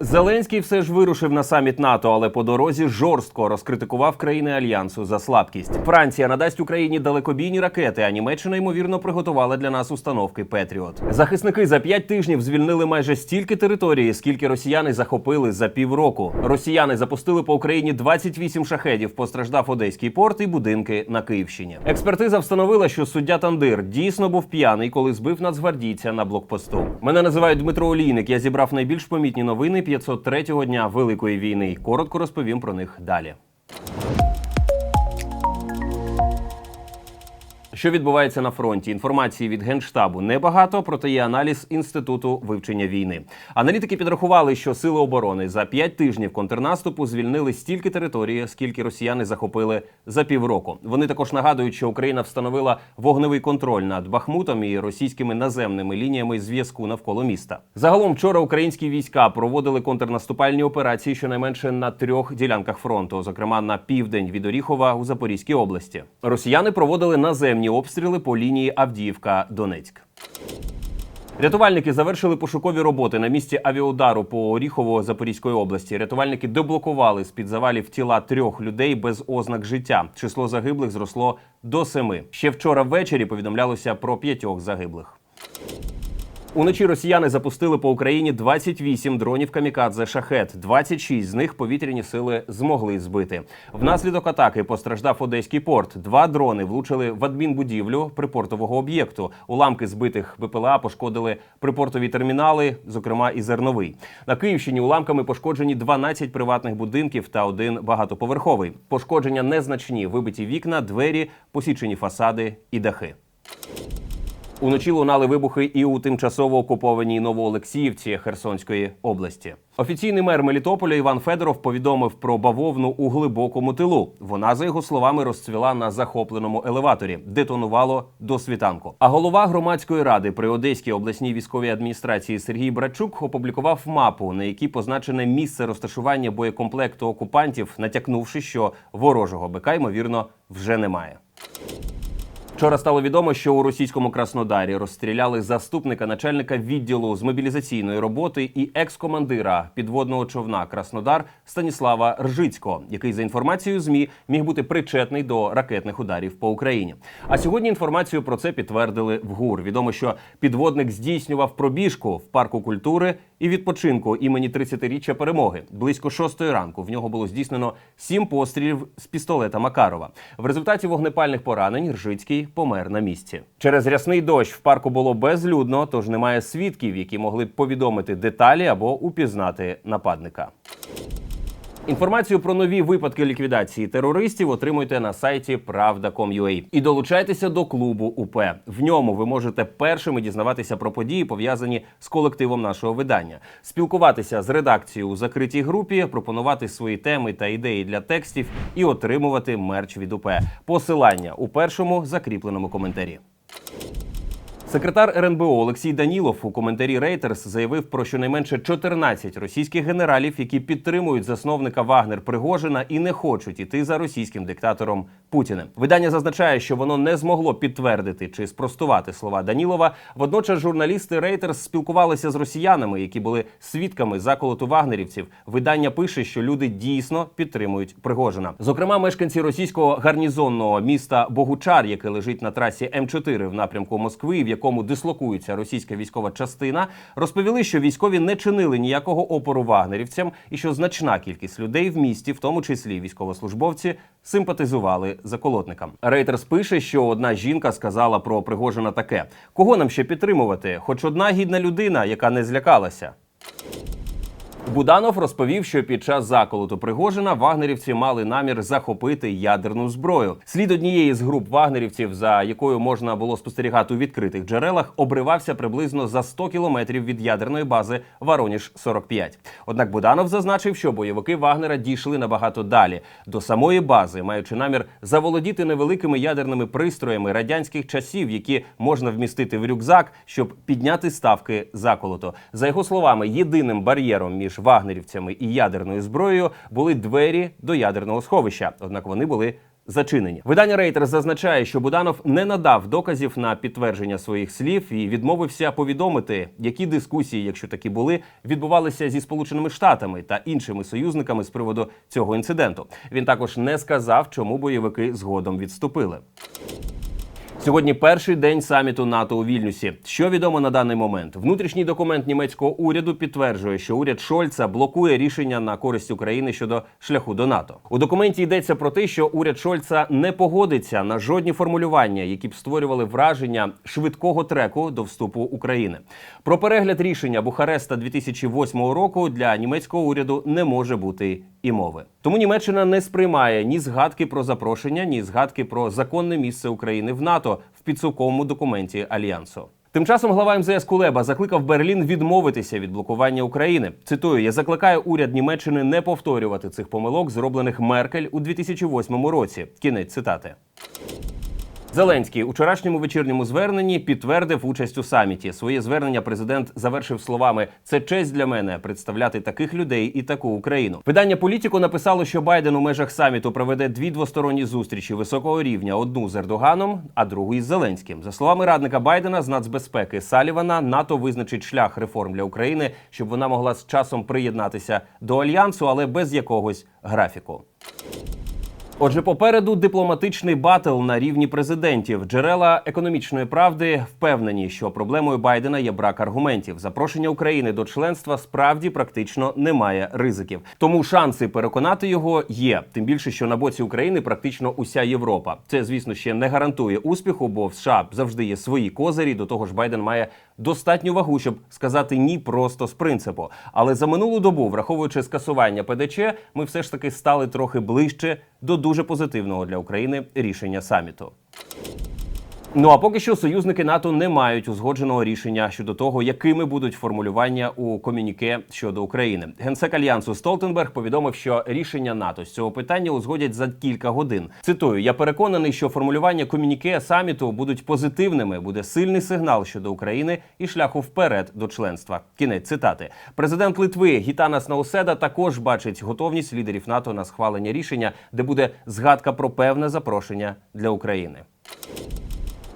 Зеленський все ж вирушив на саміт НАТО, але по дорозі жорстко розкритикував країни альянсу за слабкість. Франція надасть Україні далекобійні ракети, а Німеччина ймовірно приготувала для нас установки Петріот. Захисники за п'ять тижнів звільнили майже стільки території, скільки росіяни захопили за півроку. Росіяни запустили по Україні 28 шахедів. Постраждав Одеський порт і будинки на Київщині. Експертиза встановила, що суддя Тандир дійсно був п'яний, коли збив нацгвардійця на блокпосту. Мене називають Дмитро Олійник. Я зібрав найбільш помітні новини 503-го дня Великої війни. Коротко розповім про них далі. Що відбувається на фронті? Інформації від генштабу небагато, проте є аналіз інституту вивчення війни. Аналітики підрахували, що сили оборони за п'ять тижнів контрнаступу звільнили стільки території, скільки росіяни захопили за півроку. Вони також нагадують, що Україна встановила вогневий контроль над Бахмутом і російськими наземними лініями зв'язку навколо міста. Загалом вчора українські війська проводили контрнаступальні операції щонайменше на трьох ділянках фронту, зокрема на південь від Оріхова у Запорізькій області. Росіяни проводили наземні обстріли по лінії Авдіївка-Донецьк. Рятувальники завершили пошукові роботи на місці авіаудару по Оріхово Запорізької області. Рятувальники деблокували з під завалів тіла трьох людей без ознак життя. Число загиблих зросло до семи. Ще вчора ввечері повідомлялося про п'ятьох загиблих. Уночі росіяни запустили по Україні 28 дронів камікадзе шахет. 26 з них повітряні сили змогли збити. Внаслідок атаки постраждав Одеський порт. Два дрони влучили в адмінбудівлю припортового об'єкту. Уламки збитих БПЛА пошкодили припортові термінали, зокрема і зерновий. На Київщині уламками пошкоджені 12 приватних будинків та один багатоповерховий. Пошкодження незначні, вибиті вікна, двері, посічені фасади і дахи. Уночі лунали вибухи і у тимчасово окупованій Новоолексіївці Херсонської області. Офіційний мер Мелітополя Іван Федоров повідомив про бавовну у глибокому тилу. Вона, за його словами, розцвіла на захопленому елеваторі, детонувало до світанку. А голова громадської ради при Одеській обласній військовій адміністрації Сергій Брачук опублікував мапу, на якій позначене місце розташування боєкомплекту окупантів, натякнувши, що ворожого БК, ймовірно, вже немає. Вчора стало відомо, що у російському Краснодарі розстріляли заступника начальника відділу з мобілізаційної роботи і екс-командира підводного човна Краснодар Станіслава Ржицького, який за інформацією змі міг бути причетний до ракетних ударів по Україні. А сьогодні інформацію про це підтвердили в ГУР. Відомо, що підводник здійснював пробіжку в парку культури і відпочинку імені 30-річчя перемоги. Близько шостої ранку в нього було здійснено сім пострілів з пістолета Макарова. В результаті вогнепальних поранень Ржицький помер на місці. Через рясний дощ в парку було безлюдно, тож немає свідків, які могли б повідомити деталі або упізнати нападника. Інформацію про нові випадки ліквідації терористів отримуйте на сайті Правда.com.ua. і долучайтеся до клубу УП. В ньому ви можете першими дізнаватися про події, пов'язані з колективом нашого видання, спілкуватися з редакцією у закритій групі, пропонувати свої теми та ідеї для текстів і отримувати мерч від УП. Посилання у першому закріпленому коментарі. Секретар РНБО Олексій Данілов у коментарі Reuters заявив про щонайменше 14 російських генералів, які підтримують засновника Вагнер Пригожина і не хочуть іти за російським диктатором Путіним. Видання зазначає, що воно не змогло підтвердити чи спростувати слова Данілова. Водночас журналісти Reuters спілкувалися з росіянами, які були свідками заколоту вагнерівців. Видання пише, що люди дійсно підтримують Пригожина. Зокрема, мешканці російського гарнізонного міста Богучар, яке лежить на трасі М4 в напрямку Москви, якому дислокується російська військова частина, розповіли, що військові не чинили ніякого опору вагнерівцям, і що значна кількість людей в місті, в тому числі військовослужбовці, симпатизували заколотникам. Рейтерс пише, що одна жінка сказала про Пригожина таке: кого нам ще підтримувати? Хоч одна гідна людина, яка не злякалася. Буданов розповів, що під час заколоту Пригожина вагнерівці мали намір захопити ядерну зброю. Слід однієї з груп вагнерівців, за якою можна було спостерігати у відкритих джерелах, обривався приблизно за 100 кілометрів від ядерної бази Вороніж 45 Однак Буданов зазначив, що бойовики Вагнера дійшли набагато далі до самої бази, маючи намір заволодіти невеликими ядерними пристроями радянських часів, які можна вмістити в рюкзак, щоб підняти ставки заколоту. За його словами, єдиним бар'єром між вагнерівцями і ядерною зброєю були двері до ядерного сховища. Однак вони були зачинені. Видання Рейтер зазначає, що Буданов не надав доказів на підтвердження своїх слів і відмовився повідомити, які дискусії, якщо такі були, відбувалися зі Сполученими Штатами та іншими союзниками з приводу цього інциденту. Він також не сказав, чому бойовики згодом відступили. Сьогодні перший день саміту НАТО у Вільнюсі. Що відомо на даний момент? Внутрішній документ німецького уряду підтверджує, що уряд Шольца блокує рішення на користь України щодо шляху до НАТО. У документі йдеться про те, що уряд Шольца не погодиться на жодні формулювання, які б створювали враження швидкого треку до вступу України. Про перегляд рішення Бухареста 2008 року для німецького уряду не може бути і мови. Тому Німеччина не сприймає ні згадки про запрошення, ні згадки про законне місце України в НАТО в підсумковому документі альянсу. Тим часом глава МЗС Кулеба закликав Берлін відмовитися від блокування України. Цитую: я закликаю уряд Німеччини не повторювати цих помилок, зроблених Меркель у 2008 році. Кінець цитати. Зеленський у вчорашньому вечірньому зверненні підтвердив участь у саміті. Своє звернення президент завершив словами: це честь для мене представляти таких людей і таку Україну. Видання Політіко написало, що Байден у межах саміту проведе дві двосторонні зустрічі високого рівня: одну з Ердоганом, а другу із Зеленським. За словами радника Байдена з нацбезпеки Салівана, НАТО визначить шлях реформ для України, щоб вона могла з часом приєднатися до альянсу, але без якогось графіку. Отже, попереду дипломатичний батл на рівні президентів. Джерела економічної правди впевнені, що проблемою Байдена є брак аргументів. Запрошення України до членства справді практично немає ризиків. Тому шанси переконати його є. Тим більше, що на боці України практично уся Європа. Це, звісно, ще не гарантує успіху, бо в США завжди є свої козирі. До того ж, Байден має достатню вагу, щоб сказати ні просто з принципу. Але за минулу добу, враховуючи скасування ПДЧ, ми все ж таки стали трохи ближче до дуже позитивного для України рішення саміту. Ну а поки що союзники НАТО не мають узгодженого рішення щодо того, якими будуть формулювання у комюніке щодо України. Генсек альянсу Столтенберг повідомив, що рішення НАТО з цього питання узгодять за кілька годин. Цитую: я переконаний, що формулювання комюніке саміту будуть позитивними. Буде сильний сигнал щодо України і шляху вперед до членства. Кінець цитати. Президент Литви Гітанас Науседа також бачить готовність лідерів НАТО на схвалення рішення, де буде згадка про певне запрошення для України.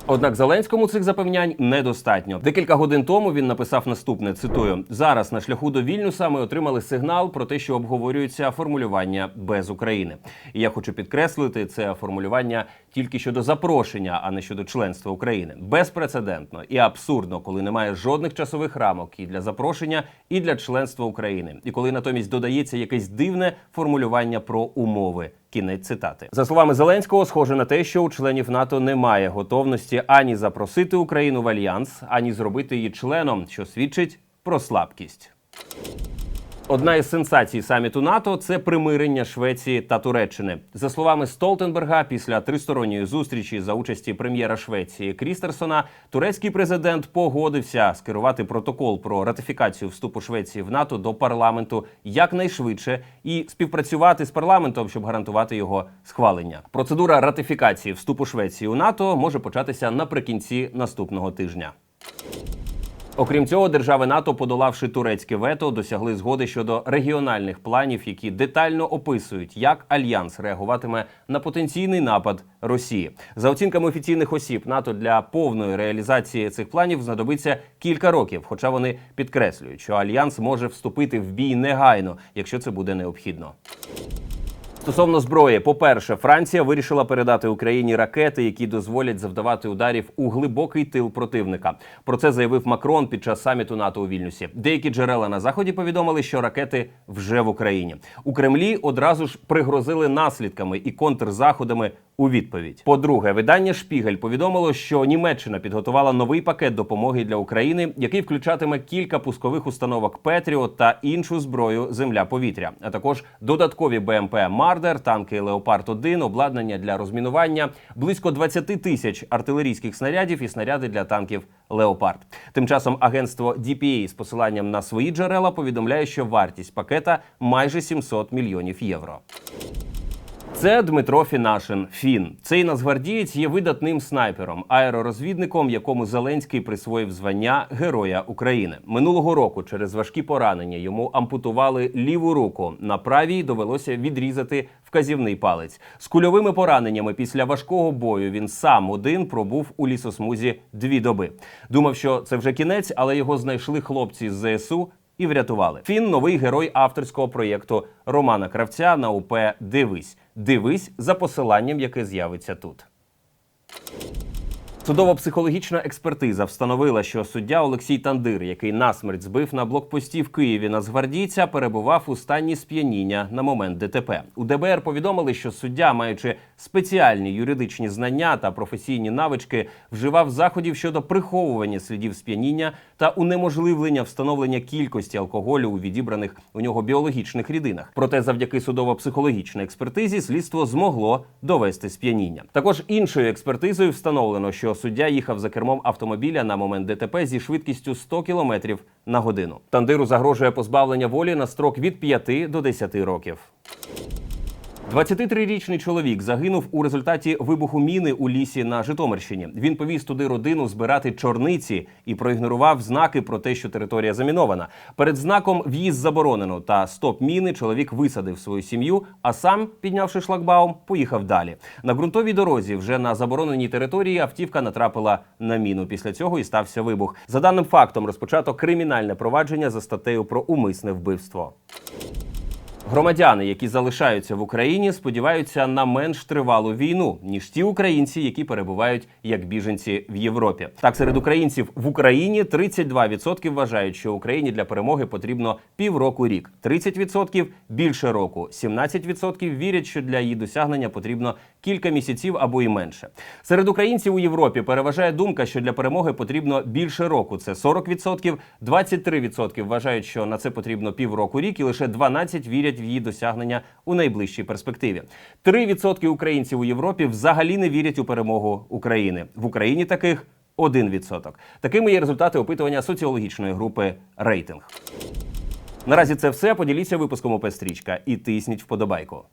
Однак Зеленському цих запевнянь недостатньо. Декілька годин тому він написав наступне: цитую: зараз на шляху до Вільнюса ми отримали сигнал про те, що обговорюється формулювання без України. І я хочу підкреслити це формулювання тільки щодо запрошення, а не щодо членства України. Безпрецедентно і абсурдно, коли немає жодних часових рамок і для запрошення, і для членства України, і коли натомість додається якесь дивне формулювання про умови. Кінець цитати за словами Зеленського, схоже на те, що у членів НАТО немає готовності ані запросити Україну в альянс, ані зробити її членом, що свідчить про слабкість. Одна із сенсацій саміту НАТО це примирення Швеції та Туреччини. За словами Столтенберга, після тристоронньої зустрічі за участі прем'єра Швеції Крістерсона, турецький президент погодився скерувати протокол про ратифікацію вступу Швеції в НАТО до парламенту якнайшвидше і співпрацювати з парламентом, щоб гарантувати його схвалення. Процедура ратифікації вступу Швеції у НАТО може початися наприкінці наступного тижня. Окрім цього, держави НАТО, подолавши турецьке вето, досягли згоди щодо регіональних планів, які детально описують, як альянс реагуватиме на потенційний напад Росії. За оцінками офіційних осіб, НАТО для повної реалізації цих планів знадобиться кілька років. Хоча вони підкреслюють, що альянс може вступити в бій негайно, якщо це буде необхідно. Стосовно зброї, по-перше, Франція вирішила передати Україні ракети, які дозволять завдавати ударів у глибокий тил противника. Про це заявив Макрон під час саміту НАТО у Вільнюсі. Деякі джерела на заході повідомили, що ракети вже в Україні. У Кремлі одразу ж пригрозили наслідками і контрзаходами у відповідь. По-друге, видання Шпігель повідомило, що Німеччина підготувала новий пакет допомоги для України, який включатиме кілька пускових установок Петріот та іншу зброю земля-повітря, а також додаткові БМП Мардер, танки Леопард 1 обладнання для розмінування, близько 20 тисяч артилерійських снарядів і снаряди для танків Леопард. Тим часом агентство DPA з посиланням на свої джерела повідомляє, що вартість пакета майже 700 мільйонів євро. Це Дмитро Фінашин. Фін. Цей нацгвардієць є видатним снайпером, аеророзвідником, якому Зеленський присвоїв звання Героя України. Минулого року через важкі поранення йому ампутували ліву руку. На правій довелося відрізати вказівний палець. З кульовими пораненнями після важкого бою він сам один пробув у лісосмузі дві доби. Думав, що це вже кінець, але його знайшли хлопці з ЗСУ і врятували. Фін новий герой авторського проєкту Романа Кравця на УП Дивись. Дивись за посиланням, яке з'явиться тут. Судово-психологічна експертиза встановила, що суддя Олексій Тандир, який насмерть збив на блокпості в Києві нацгвардійця, перебував у стані сп'яніння на момент ДТП. У ДБР повідомили, що суддя, маючи спеціальні юридичні знання та професійні навички, вживав заходів щодо приховування слідів сп'яніння та унеможливлення встановлення кількості алкоголю у відібраних у нього біологічних рідинах. Проте, завдяки судово-психологічній експертизі, слідство змогло довести сп'яніння. Також іншою експертизою встановлено, що суддя їхав за кермом автомобіля на момент ДТП зі швидкістю 100 км на годину. Тандиру загрожує позбавлення волі на строк від 5 до 10 років. 23-річний чоловік загинув у результаті вибуху міни у лісі на Житомирщині. Він повіз туди родину збирати чорниці і проігнорував знаки про те, що територія замінована. Перед знаком в'їзд заборонено та стоп міни чоловік висадив свою сім'ю, а сам, піднявши шлагбаум, поїхав далі. На ґрунтовій дорозі, вже на забороненій території, автівка натрапила на міну. Після цього і стався вибух. За даним фактом розпочато кримінальне провадження за статтею про умисне вбивство. Громадяни, які залишаються в Україні, сподіваються на менш тривалу війну ніж ті українці, які перебувають як біженці в Європі. Так, серед українців в Україні 32% вважають, що Україні для перемоги потрібно півроку рік, 30% – більше року, 17% вірять, що для її досягнення потрібно кілька місяців або і менше. Серед українців у Європі переважає думка, що для перемоги потрібно більше року. Це 40%, 23% вважають, що на це потрібно півроку рік, і лише 12% вірять її досягнення у найближчій перспективі. 3% українців у Європі взагалі не вірять у перемогу України. В Україні таких 1%. Такими є результати опитування соціологічної групи рейтинг. Наразі це все. Поділіться випуском ОП Стрічка і тисніть вподобайку.